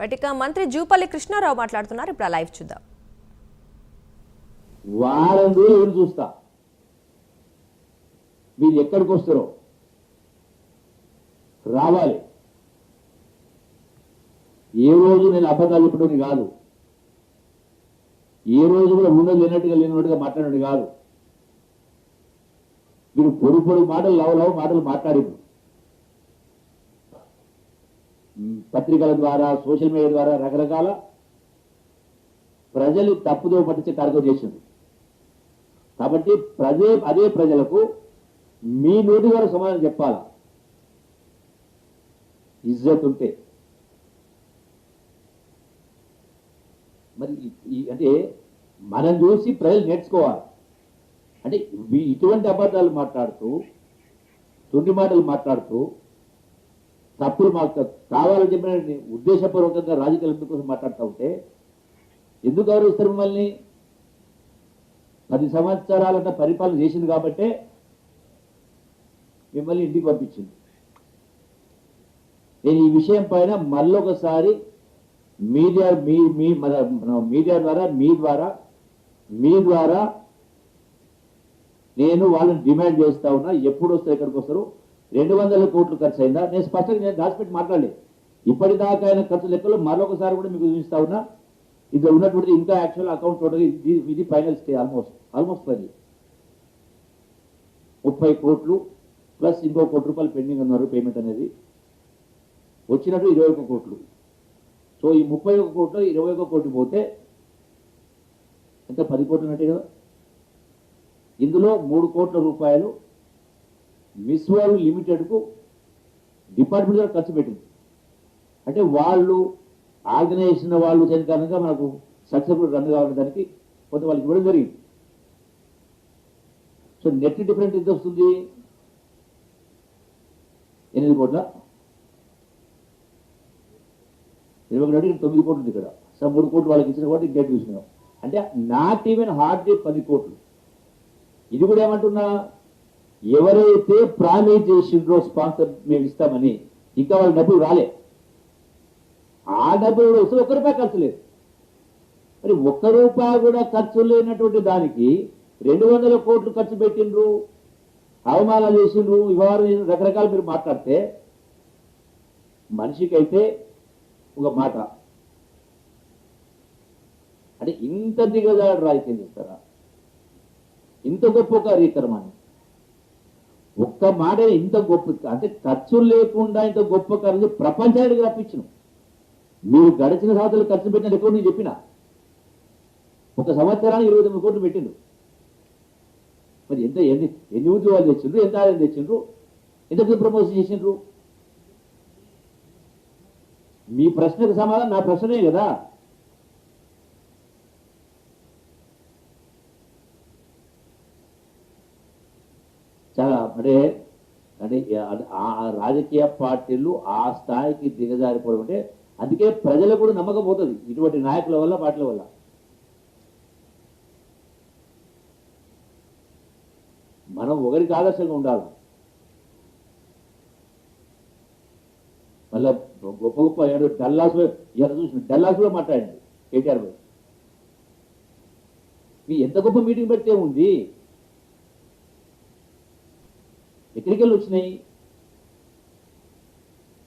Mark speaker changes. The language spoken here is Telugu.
Speaker 1: వాటిక మంత్రి జూపల్లి కృష్ణారావు మాట్లాడుతున్నారు. ఇప్పుడు లైవ్ చూద్దాం.
Speaker 2: వారం రోజులు చూస్తా. మీరు ఎక్కడికి వస్తారో రావాలి. ఏ రోజు నేను అబద్ధాలు చెప్పడం కాదు. ఏ రోజు కూడా ఉన్నది లేనట్టుగా లేనట్టుగా మాట్లాడడం కాదు. మీరు పొడి పొడి మాటలు లవ లవ మాటలు మాట్లాడింది పత్రికల ద్వారా సోషల్ మీడియా ద్వారా రకరకాల ప్రజలు తప్పుదో పట్టించే కార్యక్రమం చేసింది. కాబట్టి ప్రజే అదే ప్రజలకు మీ నోటి ద్వారా సమాధానం చెప్పాలా? ఇజ్జత్ ఉంటే. మరి అంటే మనం చూసి ప్రజలు నేర్చుకోవాలి. అంటే ఇటువంటి అబద్ధాలు మాట్లాడుతూ తుండి మాటలు మాట్లాడుతూ తప్పులు మాకు కావాలని చెప్పిన ఉద్దేశపూర్వకంగా రాజకీయాల కోసం మాట్లాడుతూ ఉంటే ఎందుకు గౌరవిస్తారు మిమ్మల్ని? పది సంవత్సరాలంట పరిపాలన చేసింది కాబట్టే మిమ్మల్ని ఇంటికి పంపించింది. నేను ఈ విషయం పైన మళ్ళొకసారి మీడియా మీ మీ మీడియా ద్వారా మీ ద్వారా మీ ద్వారా నేను వాళ్ళని డిమాండ్ చేస్తా ఉన్నా. ఎప్పుడు వస్తారు ఎక్కడికి వస్తారు? రెండు వందల కోట్లు ఖర్చు అయిందా నేను స్పష్టంగా నేను దాచిపెట్టి మాట్లాడలేదు ఇప్పటిదాకా అయిన ఖర్చు లెక్కలు మరొకసారి కూడా మీకు చూపిస్తా ఉన్నా. ఇది ఉన్నటువంటి ఇంకా యాక్చువల్ అకౌంట్ టోటల్ ఇది final stay almost almost final ముప్పై కోట్లు ప్లస్ ఇంకో కోటి రూపాయలు పెండింగ్ ఉన్నారు పేమెంట్ అనేది. వచ్చినట్టు ఇరవై ఒక కోట్లు. సో ఈ ముప్పై ఒక కోట్లు ఇరవై ఒక కోట్లు పోతే ఎంత? పది కోట్లు ఉన్నట్టే కదా? ఇందులో మూడు కోట్ల రూపాయలు విశ్వం లిమిటెడ్కు డిపార్ట్మెంట్ ద్వారా ఖర్చు పెట్టింది. అంటే వాళ్ళు ఆర్గనైజేషన్ వాళ్ళు చేసిన కారణంగా మనకు సక్సెస్ఫుల్ రన్ కావాలని దానికి కొంత వాళ్ళకి ఇవ్వడం జరిగింది. సో నెట్ డిఫరెంట్ ఎంత వస్తుంది? ఎనిమిది కోట్ల. ఇరవై ఒకటి ఇక్కడ తొమ్మిది కోట్లు ఉంది ఇక్కడ. సో మూడు కోట్లు వాళ్ళకి ఇచ్చిన కాబట్టి గేట్ చూసినాం. అంటే నాట్ ఈవెన్ హార్డ్లీ పది కోట్లు. ఇది కూడా ఏమంటున్నా? ఎవరైతే ప్రామిస్ చేసిండ్రో స్పాన్సర్ మేము ఇస్తామని ఇంకా వాళ్ళ డబ్బులు రాలే. ఆ డబ్బులు కూడా వస్తే ఒక్క రూపాయి ఖర్చు లేదు. మరి ఒక్క రూపాయి కూడా ఖర్చు లేనటువంటి దానికి రెండు వందల కోట్లు ఖర్చు పెట్టిండ్రు అవమానాలు చేసిండ్రు వ్యవహారం రకరకాలు మీరు మాట్లాడితే మనిషికైతే ఒక మాట. అంటే ఇంత దిగజాడు రాజకీయం చేస్తారా? ఇంత గొప్ప కార్యక్రమాన్ని ఒక్క మాట ఇంత గొప్ప అంటే ఖర్చు లేకుండా ఇంత గొప్ప కార్యం ప్రపంచానికి రప్పించను. మీరు గడిచిన సంవత్సరాలు ఖర్చు పెట్టిన రికార్డు నేను చెప్పిన? ఒక సంవత్సరానికి ఇరవై తొమ్మిది కోట్లు పెట్టిండు. మరి ఎంత ఎన్ని ఎన్ని ఉద్యోగాలు తెచ్చిండ్రు ఎంత ఆదాయం తెచ్చిండ్రు ఎంతకు ప్రమోషన్ చేసిండ్రు? మీ ప్రశ్నకు సమాధానం నా ప్రశ్నే కదా. చాలా అంటే అంటే ఆ రాజకీయ పార్టీలు ఆ స్థాయికి దిగజారిపోవడం అంటే అందుకే ప్రజలకు కూడా నమ్మకం పోతుంది ఇటువంటి నాయకుల వల్ల పార్టీల వల్ల. మనం ఒకరికి ఆదర్శంగా ఉండాలి. మళ్ళా గొప్ప గొప్ప ఏడు డల్లాస్ ఎలా చూసిన డల్లాస్ కూడా మాట్లాడండి కేటీఆర్ గారు. మీ ఎంత గొప్ప మీటింగ్ పెడితే ఉంది? ఎక్కడికి వెళ్ళి వచ్చినాయి?